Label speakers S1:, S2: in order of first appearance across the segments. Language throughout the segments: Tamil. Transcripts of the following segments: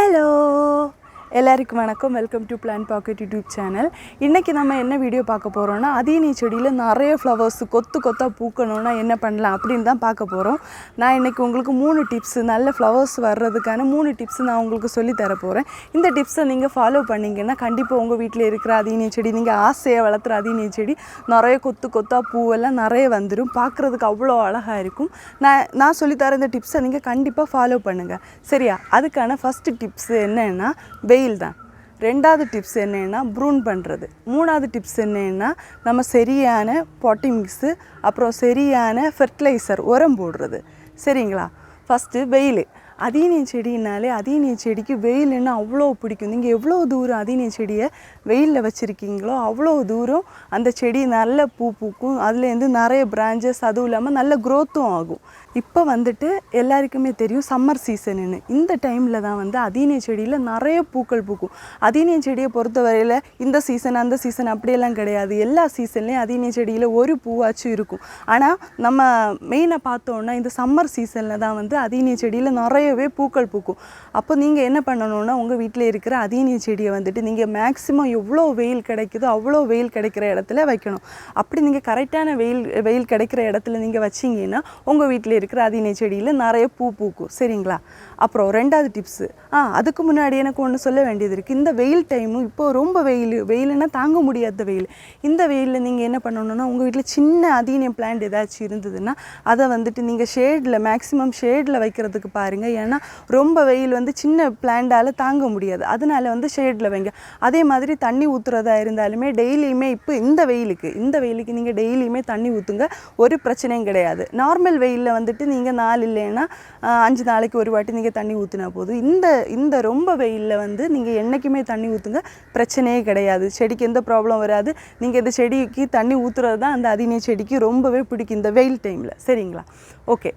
S1: Hello! எல்லாருக்கும் வணக்கம். Welcome to plan pocket YouTube channel இன்றைக்கி நம்ம என்ன வீடியோ பார்க்க போகிறோம்னா அதீனி செடியில் நிறைய ஃப்ளவர்ஸ் கொத்து கொத்தாக பூக்கணும்னா என்ன பண்ணலாம் அப்படின்னு தான் பார்க்க போகிறோம் நான் இன்றைக்கி உங்களுக்கு மூணு டிப்ஸ் நல்ல ஃப்ளவர்ஸ் வர்றதுக்கான மூணு டிப்ஸ் நான் உங்களுக்கு சொல்லி தர போகிறேன் இந்த டிப்ஸை நீங்கள் ஃபாலோ பண்ணிங்கன்னா கண்டிப்பாக உங்கள் வீட்டில் இருக்கிற அதீனி செடி நீங்கள் ஆசையாக வளர்த்துற அதீனி செடி நிறைய கொத்து கொத்தாக பூவெல்லாம் நிறைய வந்துடும் பார்க்குறதுக்கு அவ்வளோ அழகாக இருக்கும். நான் நான் சொல்லித்தர இந்த டிப்ஸை நீங்கள் கண்டிப்பாக ஃபாலோ பண்ணுங்கள் சரியா? அதுக்கான ஃபஸ்ட்டு டிப்ஸ் என்னென்னா வெயில் தான் ரெண்டாவது டிப்ஸ் என்னென்னா ப்ரூன் பண்ணுறது மூணாவது டிப்ஸ் என்னென்னா நம்ம சரியான பாட்டி மிக்ஸு அப்புறம் சரியான ஃபெர்டிலைசர் உரம் போடுறது. சரிங்களா? ஃபஸ்ட்டு வெயில். அதீனிய செடினாலே அதீனிய செடிக்கு வெயில்னா அவ்வளோ பிடிக்கும். நீங்கள் எவ்வளோ தூரம் அதீனிய செடியை வெயிலில் வச்சுருக்கீங்களோ அவ்வளோ தூரம் அந்த செடி நல்ல பூ பூக்கும். அதுலேருந்து நிறைய பிரான்ச்சஸ் அதுவும் இல்லாமல் நல்ல க்ரோத்தும் ஆகும். இப்போ வந்துட்டு எல்லாருக்குமே தெரியும் சம்மர் சீசனுன்னு இந்த டைமில் தான் வந்து அதீனிய செடியில் நிறைய பூக்கள் பூக்கும். அதீனிய செடியை பொறுத்தவரையில் இந்த சீசன் அந்த சீசன் அப்படியெல்லாம் கிடையாது. எல்லா சீசன்லேயும் அதீனிய செடியில் ஒரு பூவாச்சும் இருக்கும். ஆனால் நம்ம மெயினாக பார்த்தோன்னா இந்த சம்மர் சீசனில் தான் வந்து அதீனிய செடியில் நிறையவே பூக்கள் பூக்கும். அப்போ நீங்கள் என்ன பண்ணணும்னா உங்கள் வீட்டில் இருக்கிற அதீனிய செடியை வந்துட்டு நீங்கள் மேக்ஸிமம் எவ்வளோ வெயில் கிடைக்குதோ அவ்வளோ வெயில் கிடைக்கிற இடத்துல வைக்கணும். அப்படி நீங்கள் கரெக்டான வெயில் வெயில் கிடைக்கிற இடத்துல நீங்கள் வச்சிங்கன்னா உங்கள் வீட்டில் இருக்கிற அதினை செடியில் நிறைய பூ பூக்கும். சரிங்களா? அப்புறம் ரெண்டாவது டிப்ஸு ஆ அதுக்கு முன்னாடி எனக்கு ஒன்று சொல்ல வேண்டியது இருக்குது இந்த வெயில் டைமும் இப்போது ரொம்ப வெயில். வெயிலுன்னா தாங்க முடியாத வெயில். இந்த வெயிலில் நீங்கள் என்ன பண்ணணும்னா உங்கள் வீட்டில் சின்ன அதீனியம் பிளான்ட் ஏதாச்சும் இருந்ததுன்னா அதை வந்துட்டு நீங்கள் ஷேடில் மேக்ஸிமம் ஷேடில் வைக்கிறதுக்கு பாருங்கள் ஏன்னா ரொம்ப வெயில் வந்து சின்ன பிளான்டால் தாங்க முடியாது. அதனால வந்து ஷேடில் வைங்க. அதே மாதிரி தண்ணி ஊற்றுறதா இருந்தாலுமே டெய்லியுமே இப்போ இந்த வெயிலுக்கு இந்த வெயிலுக்கு நீங்கள் டெய்லியுமே தண்ணி ஊற்றுங்க ஒரு பிரச்சனையும் கிடையாது. நார்மல் வெயிலில் வந்து வந்துட்டு நீங்கள் நாள் இல்லைன்னா அஞ்சு நாளைக்கு ஒரு வாட்டி நீங்கள் தண்ணி ஊற்றினா போதும். இந்த இந்த ரொம்ப வெயிலில் வந்து நீங்கள் என்றைக்குமே தண்ணி ஊற்றுங்க பிரச்சனையே கிடையாது. செடிக்கு எந்த ப்ராப்ளம் வராது. நீங்கள் இந்த செடிக்கு தண்ணி ஊற்றுறது தான் அந்த அதினிய செடிக்கு ரொம்பவே பிடிக்கும் இந்த வெயில் டைமில் சரிங்களா? ஓகே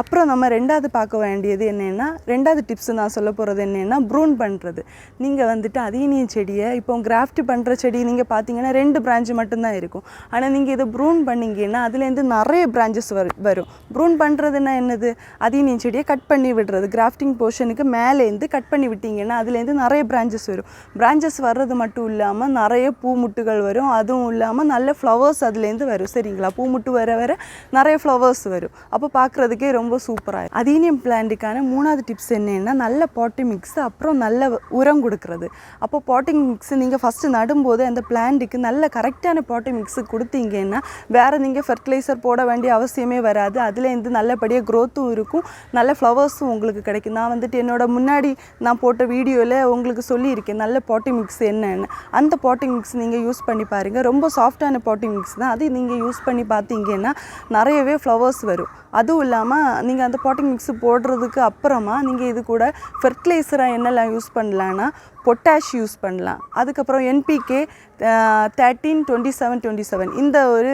S1: அப்புறம் நம்ம ரெண்டாவது பார்க்க வேண்டியது என்னென்னா ரெண்டாவது டிப்ஸ் நான் சொல்ல போகிறது என்னென்னா ப்ரூன் பண்ணுறது நீங்கள் வந்துட்டு அதீனிய செடியை இப்போ கிராஃப்ட் பண்ணுற செடி நீங்கள் பார்த்தீங்கன்னா ரெண்டு பிரான்ச்சு மட்டும்தான் இருக்கும். ஆனால் நீங்கள் இதை ப்ரூன் பண்ணிங்கன்னா அதுலேருந்து நிறைய பிரான்ச்சஸ் வரும். வரும் ப்ரூன் பண்ணுறதுன்னா என்னது? அதீனிய செடியை கட் பண்ணி விடுறது. கிராஃப்டிங் போர்ஷனுக்கு மேலேருந்து கட் பண்ணி விட்டிங்கன்னா அதுலேருந்து நிறைய பிரான்ச்சஸ் வரும். பிரான்ச்சஸ் வர்றது மட்டும் இல்லாமல் நிறைய பூமுட்டுகள் வரும். அதுவும் இல்லாமல் நல்ல ஃப்ளவர்ஸ் அதுலேருந்து வரும். சரிங்களா? பூமுட்டு வர வர நிறைய ஃப்ளவர்ஸ் வரும். அப்போ பார்க்குறதுக்கே ரொம்ப சூப்பராக அதீனியம் பிளான்ட்டுக்கான மூணாவது டிப்ஸ் என்னென்னா நல்ல பாட்டி மிக்ஸ் அப்புறம் நல்ல உரம் கொடுக்குறது. அப்போ பாட்டிங் மிக்ஸ் நீங்கள் ஃபஸ்ட்டு நடும்போது அந்த பிளான்ட்டுக்கு நல்ல கரெக்டான பாட்டி மிக்ஸ் கொடுத்தீங்கன்னா வேறு நீங்கள் ஃபெர்டிலைசர் போட வேண்டிய அவசியமே வராது. அதுலேருந்து நல்ல நல்லபடியாக க்ரோத்தும் இருக்கும். நல்ல ஃப்ளவர்ஸும் உங்களுக்கு கிடைக்கும். நான் வந்துட்டு என்னோட முன்னாடி நான் போட்ட வீடியோவில் உங்களுக்கு சொல்லியிருக்கேன் நல்ல பாட்டி மிக்ஸ் என்னென்னு. அந்த பாட்டிங் மிக்ஸ் நீங்கள் யூஸ் பண்ணி பாருங்கள் ரொம்ப சாஃப்டான பாட்டிங் மிக்ஸ் தான். அது நீங்கள் யூஸ் பண்ணி பார்த்தீங்கன்னா நிறையவே ஃப்ளவர்ஸ் வரும். அதுவும் இல்லாமல் நீங்கள் அந்த பாட்டிங் மிக்ஸு போடுறதுக்கு அப்புறமா நீங்கள் இது கூட ஃபெர்டிலைசராக என்னெல்லாம் யூஸ் பண்ணலான்னா பொட்டாஷ் யூஸ் பண்ணலாம். அதுக்கப்புறம் NPK thirteen twenty seven twenty seven இந்த ஒரு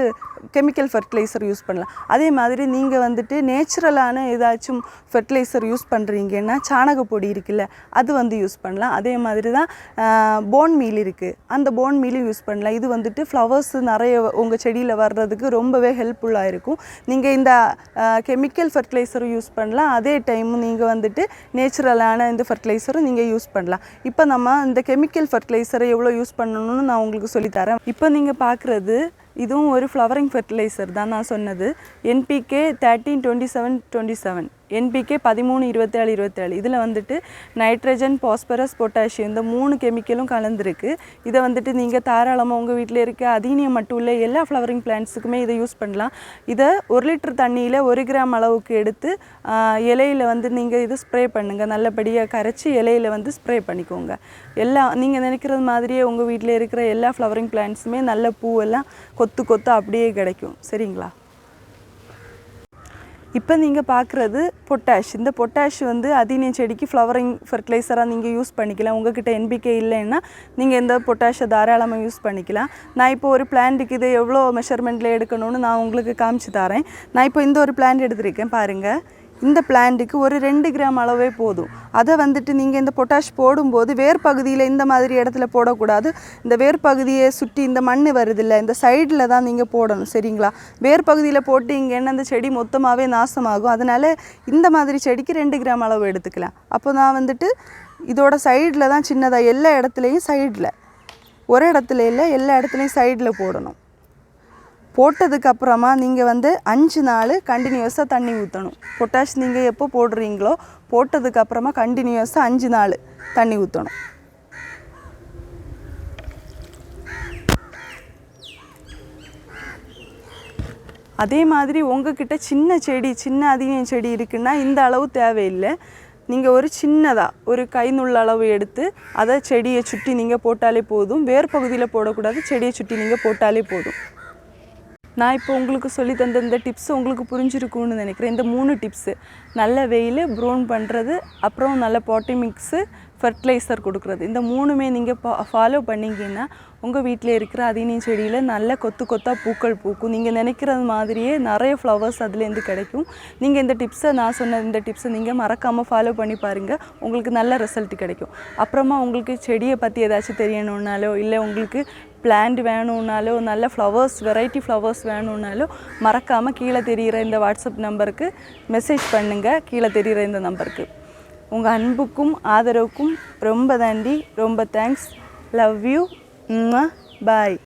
S1: கெமிக்கல் ஃபெர்டிலைசர் யூஸ் பண்ணலாம். அதே மாதிரி நீங்கள் வந்துட்டு நேச்சுரலான ஏதாச்சும் ஃபெர்டிலைசர் யூஸ் பண்ணுறீங்கன்னா சாணக பொடி இருக்குல்ல அது வந்து யூஸ் பண்ணலாம். அதே மாதிரி தான் போன் மீல் இருக்குது அந்த போன் மீலும் யூஸ் பண்ணலாம். இது வந்துட்டு ஃப்ளவர்ஸ் நிறைய உங்கள் செடியில் வர்றதுக்கு ரொம்பவே ஹெல்ப்ஃபுல்லாக இருக்கும். நீங்கள் இந்த கெமிக்கல் ஃபர்டிலைசரும் யூஸ் பண்ணலாம். அதே டைம் நீங்கள் வந்துட்டு நேச்சுரலான இந்த ஃபெர்டிலைசரும் நீங்கள் யூஸ் பண்ணலாம். இப்போ நம்ம இந்த கெமிக்கல் ஃபர்டிலைசரை எவ்வளோ யூஸ் பண்ணணும்னு நான் உங்களுக்கு சொல்லித்தரேன். இப்போ நீங்கள் பார்க்குறது இதுவும் ஒரு ஃப்ளவரிங் ஃபெர்டிலைசர் தான் நான் சொன்னது. NPK thirteen twenty seven twenty seven NPK பதிமூணு இருபத்தேழு இருபத்தேழு. இதில் வந்துட்டு நைட்ரஜன் பாஸ்பரஸ் பொட்டாசியம் இந்த மூணு கெமிக்கலும் கலந்துருக்கு. இதை வந்துட்டு நீங்கள் தாராளமாக உங்கள் வீட்டில் இருக்க அதீனியம் மட்டும் இல்லை எல்லா ஃப்ளவரிங் பிளான்ட்ஸுக்குமே இதை யூஸ் பண்ணலாம். இதை ஒரு லிட்டர் தண்ணியில் ஒரு கிராம் அளவுக்கு எடுத்து இலையில் வந்து நீங்கள் இது ஸ்ப்ரே பண்ணுங்கள் நல்லபடியாக கரைச்சி இலையில வந்து ஸ்ப்ரே பண்ணிக்கோங்க. எல்லா நீங்கள் நினைக்கிறது மாதிரியே உங்கள் வீட்டில் இருக்கிற எல்லா ஃப்ளவரிங் பிளான்ட்ஸுமே நல்ல பூவெல்லாம் கொத்து கொத்து அப்படியே கிடைக்கும். சரிங்களா? இப்போ நீங்கள் பார்க்குறது பொட்டாஷ் இந்த பொட்டாஷ் வந்து அதீனிய செடிக்கு ஃப்ளவரிங் ஃபெர்டிலைசராக நீங்கள் யூஸ் பண்ணிக்கலாம். உங்ககிட்ட என்பிகே இல்லைன்னா நீங்கள் இந்த பொட்டாஷை தாராளமாக யூஸ் பண்ணிக்கலாம். நான் இப்போ ஒரு பிளான்ட்டுக்கு இது எவ்வளோ மெஷர்மெண்ட்டில் எடுக்கணும்னு நான் உங்களுக்கு காமிச்சு தரேன். நான் இப்போ இந்த ஒரு பிளான்ட் எடுத்திருக்கேன் பாருங்கள் இந்த பிளான்ட்டுக்கு ஒரு ரெண்டு கிராம் அளவே போதும். அதை வந்துட்டு நீங்கள் இந்த பொட்டாஷ் போடும்போது வேர் பகுதியில் இந்த மாதிரி இடத்துல போடக்கூடாது. இந்த வேர் பகுதியை சுற்றி இந்த மண் வருதில்ல இந்த சைடில் தான் நீங்கள் போடணும் சரிங்களா? வேர் பகுதியில் போட்டு இங்கே என்ன அந்த செடி மொத்தமாகவே நாசமாகும். அதனால் இந்த மாதிரி செடிக்கு ரெண்டு கிராம் அளவு எடுத்துக்கலாம். அப்போ நான் வந்துட்டு இதோட சைடில் தான் சின்னதாக எல்லா இடத்துலையும் சைடில் ஒரு இடத்துல இல்லை எல்லா இடத்துலையும் சைடில் போடணும். போட்டதுக்கு அப்புறமா நீங்கள் வந்து அஞ்சு நாள் கண்டினியூஸாக தண்ணி ஊற்றணும் பொட்டாஷ் நீங்கள் எப்போ போடுறீங்களோ போட்டதுக்கு அப்புறமா கண்டினியூஸாக அஞ்சு நாள் தண்ணி ஊற்றணும் அதே மாதிரி உங்ககிட்ட சின்ன செடி சின்ன அதிகம் செடி இருக்குன்னா இந்த அளவு தேவையில்லை. நீங்கள் ஒரு சின்னதாக ஒரு கை நுள்ள அளவு எடுத்து அதை செடியை சுற்றி நீங்கள் போட்டாலே போதும். வேர் பகுதியில் போடக்கூடாது செடியை சுற்றி நீங்கள் போட்டாலே போதும். நான் இப்போ உங்களுக்கு சொல்லி தந்த இந்த டிப்ஸ் உங்களுக்கு புரிஞ்சிருக்கும்னு நினைக்கிறேன். இந்த மூணு டிப்ஸு நல்ல வெயில் ப்ரௌன் பண்ணுறது அப்புறம் நல்ல பாட்டி மிக்ஸு ஃபர்டிலைசர் கொடுக்குறது. இந்த மூணுமே நீங்கள் ஃபாலோ பண்ணீங்கன்னா உங்கள் வீட்டில் இருக்கிற அதினி செடியில் நல்ல கொத்து கொத்தாக பூக்கள் பூக்கும். நீங்கள் நினைக்கிறது மாதிரியே நிறைய ஃப்ளவர்ஸ் அதுலேருந்து கிடைக்கும். நீங்கள் இந்த டிப்ஸை நான் சொன்ன இந்த டிப்ஸை நீங்கள் மறக்காமல் ஃபாலோ பண்ணி பாருங்கள் உங்களுக்கு நல்ல ரிசல்ட் கிடைக்கும். அப்புறமா உங்களுக்கு செடியை பற்றி ஏதாச்சும் தெரியணுன்னாலோ இல்லை உங்களுக்கு பிளான்ட் வேணும்னாலோ நல்ல ஃப்ளவர்ஸ் வெரைட்டி ஃப்ளவர்ஸ் வேணும்னாலோ மறக்காமல் கீழே தெரிகிற இந்த வாட்ஸ்அப் நம்பருக்கு மெசேஜ் பண்ணுங்கள் கீழே தெரிகிற இந்த நம்பருக்கு. உங்கள் அன்புக்கும் ஆதரவுக்கும் ரொம்ப நன்றி. ரொம்ப தேங்க்ஸ் லவ் யூ பாய்